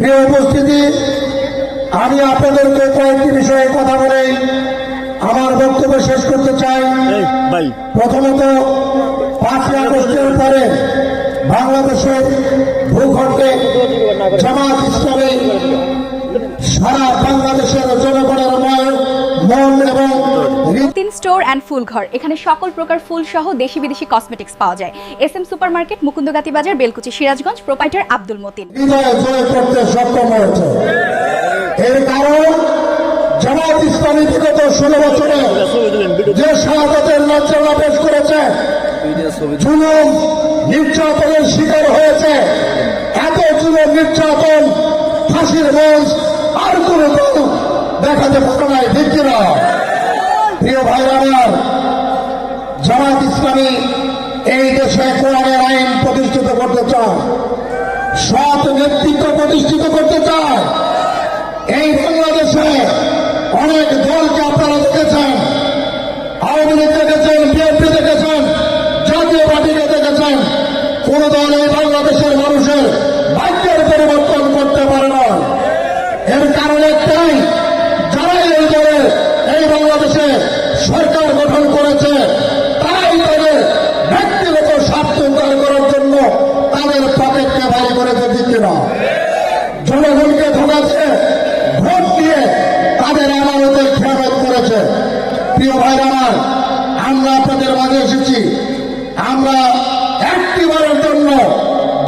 প্রিয় উপস্থিতি আমি আপনাদেরকে কয়েকটি বিষয়ে কথা বলে আমার বক্তব্য শেষ করতে চাই। প্রথমত পাঁচই আগস্টের পরে বাংলাদেশের স্টোর অ্যান্ড ফুল ঘর এখানে সকল প্রকার ফুল সহ দেশি বিদেশি কসমেটিক্স পাওয়া যায়। S M super market Mukundagati বাজার, বেলকুচি, সিরাজগঞ্জ প্রোপাইটার আব্দুল মতিন। শিকার হয়েছে। এত নির্যাতন, ফাঁসির মঞ্চ, আর দেখাতে পারে নাই প্রিয় ভাই আমার জামাত ইসলামী এই দেশে কোরআনের আইন প্রতিষ্ঠিত করতে চায়, সৎ নেতৃত্ব প্রতিষ্ঠিত করতে চায়। এই বাংলাদেশে অনেক দলকে আপনারা দেখেছেন, আওয়ামী লীগ দেখেছেন, বিএনপি দেখেছেন, জাতীয় পার্টিকে দেখেছেন। কোন দল এই বাংলাদেশের প্রিয় ভাইরা আমার, আমরা আপনাদের মাঝে এসেছি। আমরা একটিবারের জন্য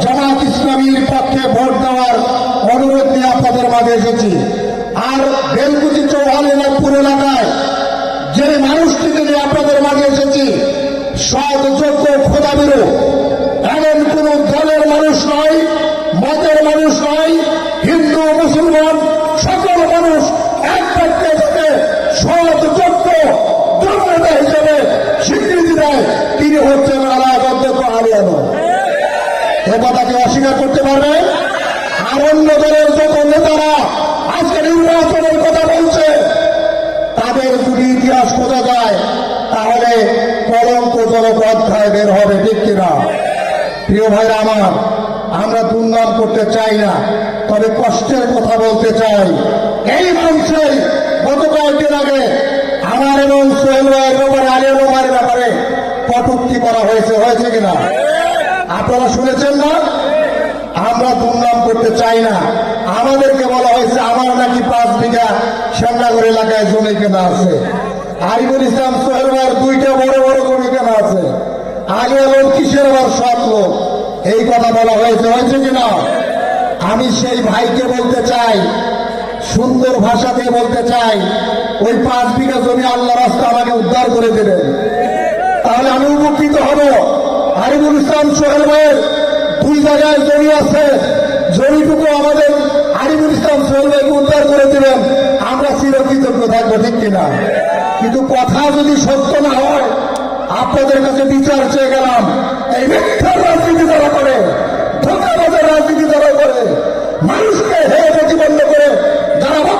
জামাত ইসলামীর পক্ষে ভোট দেওয়ার অনুরোধ নিয়ে আপনাদের মাঝে এসেছি। আর বেলকুচি চৌহালি নাগপুর এলাকায় যে মানুষটিকে নিয়ে আপনাদের মাঝে এসেছি সৎ যোগ্য খোদাবিরু, এমন কোন দলের মানুষ নয় এ কথা কি অস্বীকার করতে পারবে? আর অন্য দলের যত নেতারা আজকে নির্বাচনের কথা বলছে, তাদের যদি ইতিহাস খোঁজা যায়, তাহলে কলঙ্কজনক অধ্যায় বের হবে, ঠিক কিনা? প্রিয় ভাইরা আমার, আমরা দুর্নাম করতে চাই না, তবে কষ্টের কথা বলতে চাই। এই মঞ্চে গত কয়েকদিন আগে আমার এবং সোহেল ভাইয়ের ব্যাপারে আলিয়া ব্যাপারে কটুক্তি করা হয়েছে হয়েছে কিনা? আপনারা শুনেছেন না? আমরা দুর্নাম করতে চাই না। আমাদেরকে বলা হয়েছে, আমার নাকি পাঁচ বিঘা শ্যামনগর এলাকায় জমি কেনা আছে। আরিফুল ইসলাম সোহেল ভাইয়ের দুইটা বড় বড় জমি কেনা আছে। আগে লোক কিসের আবার সৎ লোক? এই কথা বলা হয়েছে হয়েছে কিনা আমি সেই ভাইকে বলতে চাই, সুন্দর ভাষা দিয়ে বলতে চাই, ওই পাঁচ বিঘা জমি আল্লাহ রাস্তা আমাকে উদ্ধার করে দেবেন। তাহলে আমি উপকৃত হব। আরিফুল ইসলাম সোহেল ভাইয়ের দুই জায়গায় জমি আছে। জমিটুকু আমাদের আরিফুল ইসলাম সোহেল ভাইকে উদ্ধার করে দেবেন। আমরা চিরকৃতজ্ঞ থাকব, ঠিক কিনা? কিন্তু কথা যদি সত্য না হয়, আপনাদের কাছে বিচার চেয়ে গেলাম। এই মিথ্যার রাজনীতি যারা করে ধোকাবাজের রাজনীতি যারা করে, মানুষকে হেয় প্রতিবন্ধ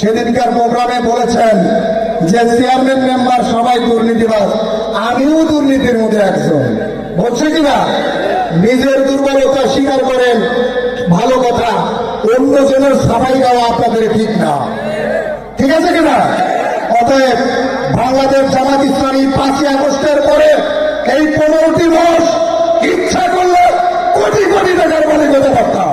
সেদিনকার প্রোগ্রামে বলেছেন যে চেয়ারম্যান মেম্বার সবাই দুর্নীতিবাজ, আমিও দুর্নীতির মধ্যে একজন। বলছে কিনা নিজের দুর্বলতা স্বীকার করেন, ভালো কথা অন্য জনের সাফাই দেওয়া আপনাদের ঠিক না। ঠিক আছে কিনা অতএব বাংলাদেশ জামাত ইসলামী পাঁচই আগস্টের পরে এই পনেরোটি মাস ইচ্ছা করলে কোটি কোটি টাকার মালিক হতে পারতাম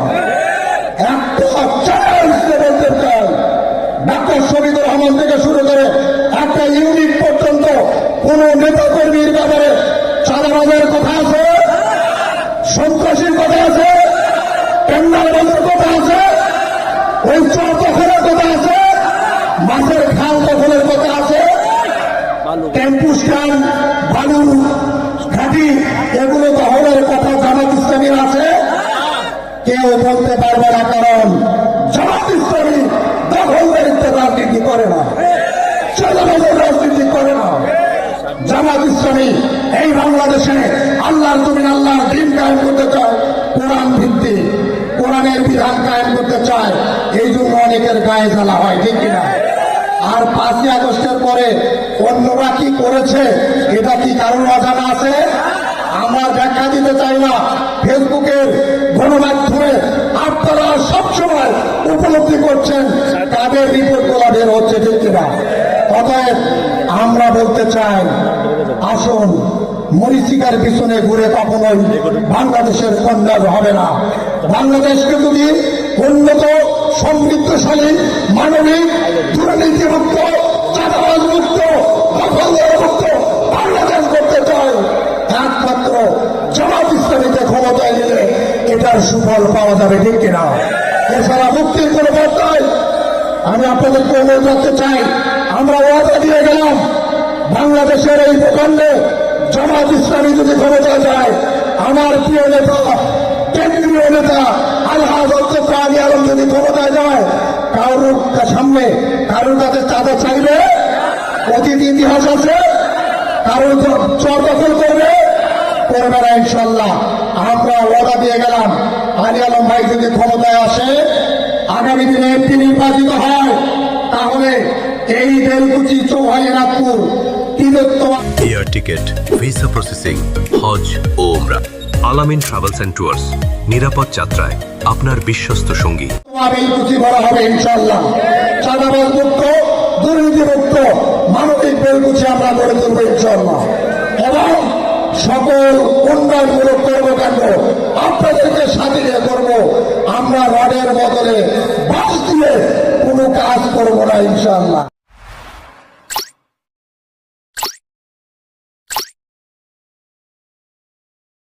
দখলের কথা আছে মাছের খাল দখলের কথা আছে টেম্পু স্ট্যান্ড বালু ঘাটি এগুলো দখলের কথা জামাত ইসলামীর আছে কেউ বলতে পারবে না কারণ জামাত ইসলামী দখলদারিত্ব রাজনীতি করে না সাদাবাজের রাজনীতি করে না বাংলাদেশে আল্লাহর জমিন, আল্লাহর দিন কায়েম করতে ভিত্তিক কোরআনের বিধান কায়েম করতে চায়, এই জন্য অনেকের গায়ে জ্বালা হয়, ঠিক কিনা? আর পাঁচই আগস্টের পরে অন্যরা কি করেছে, এটা কি কারোর অজানা আছে? আমরা ব্যাখ্যা দিতে চাই না। ফেসবুকের গণমাধ্যমে আপনারা সবসময় উপলব্ধি করছেন তাদের রিপোর্টগুলা বের হচ্ছে, ঠিক কিনা? অতএব আমরা বলতে চাই, আসুন মরিচিকার পিছনে ঘুরে কখনোই বাংলাদেশের কন্যা হবে না। বাংলাদেশকে যদি উন্নত, সমৃদ্ধশালী, মানবিক, দুর্নীতিমুক্ত মুক্ত মুক্ত বাংলাদেশ করতে চায় একমাত্র জামাত ইসলামীকে ক্ষমতায় নিলে এটার সুফল পাওয়া যাবে ঠিক কিনা? এছাড়া মুক্তির কোনো পথ আমি আপনাদেরকে অনুরোধ করতে চাই, আমরা ওয়াদা দিয়ে গেলাম, বাংলাদেশের এই ভূখণ্ডে জামাত ইসলামী যদি ক্ষমতায় যায়, আমার প্রিয় নেতা, কেন্দ্রীয় নেতা, আলহাজ আলম যদি ক্ষমতায় যায়, কারোর সামনে, কারোর কাছে চাঁদা চাইবে? অতীত ইতিহাস আছে, কারোর চর দখল করবে? করবে না ইনশাল্লাহ। আমরা ওয়াদা দিয়ে গেলাম, আলী আলম ভাই যদি ক্ষমতায় আসে, আগামী দিনে এমপি নির্বাচিত হয়, তাহলে এই Belkuchi Chauhali Nagpur air ticket visa processing হজ ও ওমরা আলামিন ট্রাভেলস অ্যান্ড ট্যুরস নিরাপদ যাত্রায় আপনার বিশ্বস্ত সঙ্গী। হবে ইনশাল্লাহ চাঁদাবাজ মুক্ত, দুর্নীতি মুক্ত, মানবিক বেলকুচি আমরা গড়ে তুলবো ইনশাল্লাহ এবং সকল উন্নয়নমূলক কর্মকাণ্ড আপনাদেরকে সাথে নিয়ে করব। আমরা রডের বদলে বাস দিয়ে কোনো কাজ করব না ইনশাল্লাহ